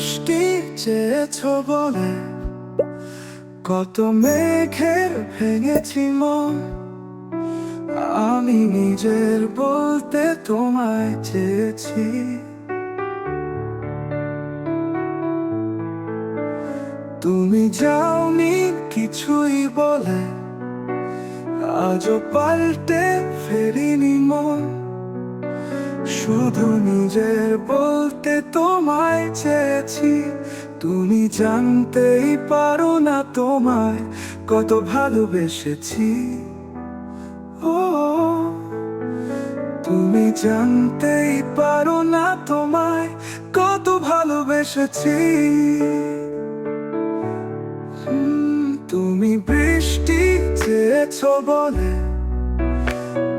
বৃষ্টি চেয়েছ বলে কত মেঘের ভেঙেছি মন। আমি নিজের বলতে তোমায় চেয়েছি। তুমি যাওনি কিছুই বলে, আজও পাল্টে ফেরিনি মন। শুধু নিজের বলতে তোমায় চেয়েছি। তুমি জানতেই পারো না তোমায় কত ভালোবেসেছি। ও, তুমি জানতেই পারো না তোমায় কত ভালোবেসেছি। তুমি বৃষ্টি চেয়েছ বলে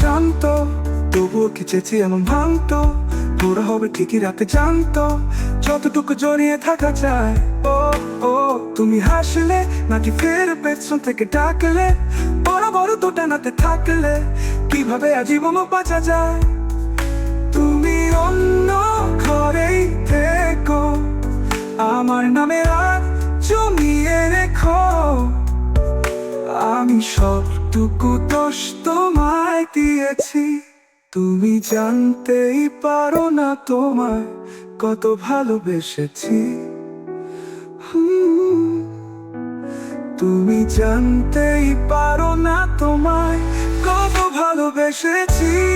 শান্ত, তবুও খেচেছি এমন ভাঙতো? পুরো হবে ঠিকই রাতে জানতো। যতটুকু জড়িয়ে থাকা যায়, ও ও, তুমি হাসলে নাকি ফের পেছন থেকে ডাকলে? বড় বড় তো টানাতে থাকলে কীভাবে আজীবন বাঁচা যায়? তুমি অন্য ঘরেই থেকো, আমার নামে রাত জমিয়ে রেখো। আমি সবটুকু দোষ তোমায় দিয়েছি? তুমি জানতেই পারো না তোমায় কত ভালোবেসেছি। তুমি জানতেই পারো না তোমায় কত ভালোবেসেছি।